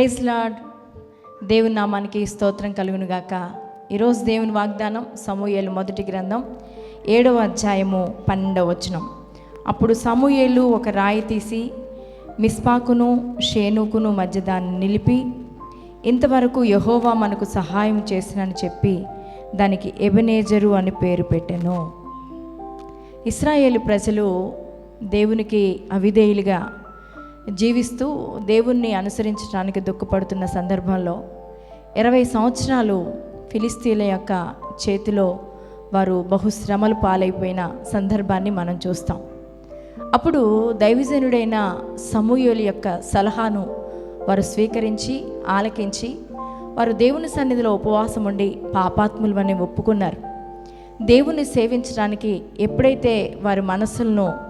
Praise lord దేవుని నామానికి స్తోత్రం కలుగును గాక ఈరోజు దేవుని వాగ్దానం సమూయేలు మొదటి గ్రంథం ఏడవ అధ్యాయము పన్నెండవ వచనం. అప్పుడు సమూయేలు ఒక రాయి తీసి మిస్పాకును షేనుకును మధ్య దాన్ని నిలిపి ఇంతవరకు యహోవా మనకు సహాయం చేసినని చెప్పి దానికి ఎబెనేజరు అని పేరు పెట్టాను. ఇస్రాయేలు ప్రజలు దేవునికి అవిధేయులుగా జీవిస్తూ దేవుణ్ణి అనుసరించడానికి దుఃఖపడుతున్న సందర్భంలో ఇరవై సంవత్సరాలు ఫిలిస్తీన్ల యొక్క చేతిలో వారు బహుశ్రమలు పాలైపోయిన సందర్భాన్ని మనం చూస్తాం. అప్పుడు దైవజనుడైన సమూయోలు యొక్క సలహాను వారు స్వీకరించి ఆలకించి వారు దేవుని సన్నిధిలో ఉపవాసం ఉండి పాపాత్ములవని ఒప్పుకున్నారు. దేవుణ్ణి సేవించడానికి ఎప్పుడైతే వారి మనస్సులను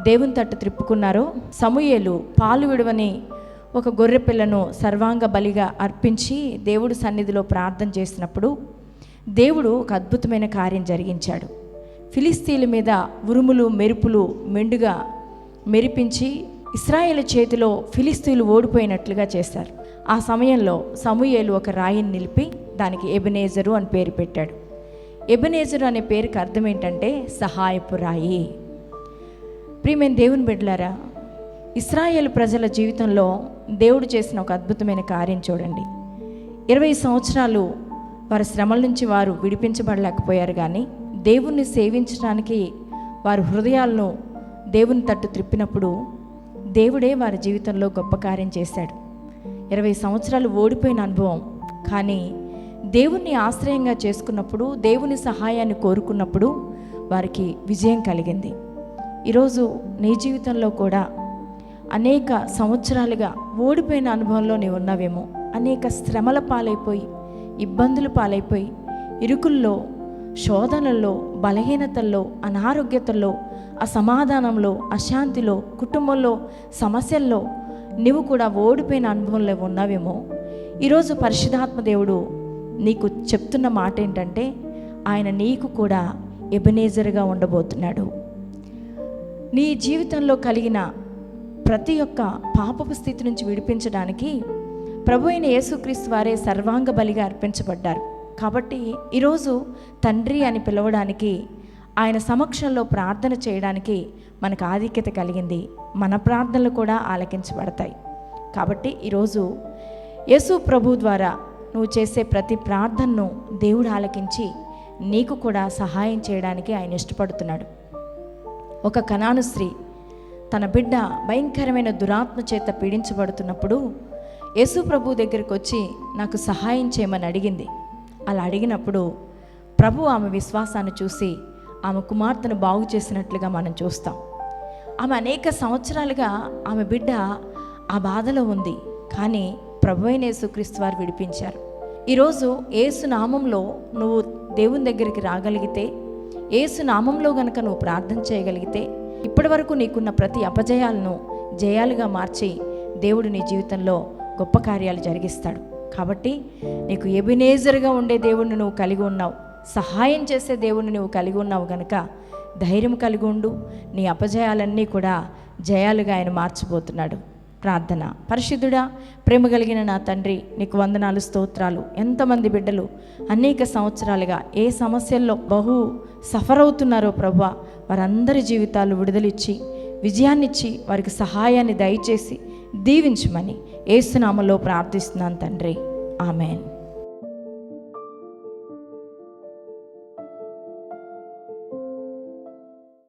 దేవుని తట్టు త్రిప్పుకున్నారో సమూయేలు పాలు విడవని ఒక గొర్రె పిల్లను సర్వాంగ బలిగా అర్పించి దేవుడు సన్నిధిలో ప్రార్థన చేసినప్పుడు దేవుడు ఒక అద్భుతమైన కార్యం జరిగించాడు. ఫిలిస్తీన్ల మీద ఉరుములు మెరుపులు మెండుగా మెరిపించి ఇస్రాయేల్ చేతిలో ఫిలిస్తీన్లు ఓడిపోయినట్లుగా చేశారు. ఆ సమయంలో సమూయేలు ఒక రాయిని నిలిపి దానికి ఎబనేజరు అని పేరు పెట్టాడు. ఎబనేజరు అనే పేరుకి అర్థం ఏంటంటే సహాయపు రాయి. ప్రియమైన దేవుని బిడ్డలారా ఇస్రాయేల్ ప్రజల జీవితంలో దేవుడు చేసిన ఒక అద్భుతమైన కార్యం చూడండి. ఇరవై సంవత్సరాలు వారి శ్రమల నుంచి వారు విడిపించబడలేకపోయారు కానీ దేవుణ్ణి సేవించడానికి వారి హృదయాలను దేవుని తట్టు త్రిప్పినప్పుడు దేవుడే వారి జీవితంలో గొప్ప కార్యం చేశాడు. ఇరవై సంవత్సరాలు ఓడిపోయిన అనుభవం కానీ దేవుణ్ణి ఆశ్రయంగా చేసుకున్నప్పుడు దేవుని సహాయాన్ని కోరుకున్నప్పుడు వారికి విజయం కలిగింది. ఈరోజు నీ జీవితంలో కూడా అనేక సంవత్సరాలుగా ఓడిపోయిన అనుభవంలో నీవు ఉన్నావేమో. అనేక శ్రమల పాలైపోయి ఇబ్బందులు పాలైపోయి ఇరుకుల్లో శోధనల్లో బలహీనతల్లో అనారోగ్యతల్లో అసమాధానంలో అశాంతిలో కుటుంబంలో సమస్యల్లో నువ్వు కూడా ఓడిపోయిన అనుభవంలో ఉన్నావేమో. ఈరోజు పరిశుధాత్మ దేవుడు నీకు చెప్తున్న మాట ఏంటంటే ఆయన నీకు కూడా ఎబనేజర్గా ఉండబోతున్నాడు. నీ జీవితంలో కలిగిన ప్రతి ఒక్క పాపపు స్థితి నుంచి విడిపించడానికి ప్రభు అయిన యేసుక్రీస్తు వారే సర్వాంగ బలిగా అర్పించబడ్డారు. కాబట్టి ఈరోజు తండ్రి అని పిలవడానికి ఆయన సమక్షంలో ప్రార్థన చేయడానికి మనకు ఆధిక్యత కలిగింది. మన ప్రార్థనలు కూడా ఆలకించబడతాయి. కాబట్టి ఈరోజు యేసు ప్రభు ద్వారా నువ్వు చేసే ప్రతి ప్రార్థనను దేవుడు ఆలకించి నీకు కూడా సహాయం చేయడానికి ఆయన ఇష్టపడుతున్నాడు. ఒక కణాను స్త్రీ తన బిడ్డ భయంకరమైన దురాత్మ చేత పీడించబడుతున్నప్పుడు యేసు ప్రభు దగ్గరికి వచ్చి నాకు సహాయం చేయమని అడిగింది. అలా అడిగినప్పుడు ప్రభు ఆమె విశ్వాసాన్ని చూసి ఆమె కుమార్తెను బాగు చేసినట్లుగా మనం చూస్తాం. ఆమె అనేక సంవత్సరాలుగా ఆమె బిడ్డ ఆ బాధలో ఉంది. కానీ ప్రభు అయిన యేసుక్రీస్తు వారు విడిపించారు. ఈరోజు ఏసు నామంలో నువ్వు దేవుని దగ్గరికి రాగలిగితే ఏసు నామంలో గనక నువ్వు ప్రార్థన చేయగలిగితే ఇప్పటి వరకు నీకున్న ప్రతి అపజయాలను జయాలుగా మార్చి దేవుడు నీ జీవితంలో గొప్ప కార్యాలు జరిగిస్తాడు. కాబట్టి నీకు ఎబినేజర్గా ఉండే దేవుణ్ణి నువ్వు కలిగి ఉన్నావు. సహాయం చేసే దేవుణ్ణి నువ్వు కలిగి ఉన్నావు గనక ధైర్యం కలిగి ఉండు. నీ అపజయాలన్నీ కూడా జయాలుగా ఆయన మార్చిపోతున్నాడు ప్రార్థన. పరిశుద్ధుడా ప్రేమ కలిగిన నా తండ్రి నీకు వందనాలు స్తోత్రాలు. ఎంతమంది బిడ్డలు అనేక సంవత్సరాలుగా ఏ సమస్యల్లో బహు సఫర్ అవుతున్నారో ప్రభా వారందరి జీవితాలు విడుదలిచ్చి విజయాన్నిచ్చి వారికి సహాయాన్ని దయచేసి దీవించమని ఏసునామలో ప్రార్థిస్తున్నాను తండ్రి. ఆమెన్.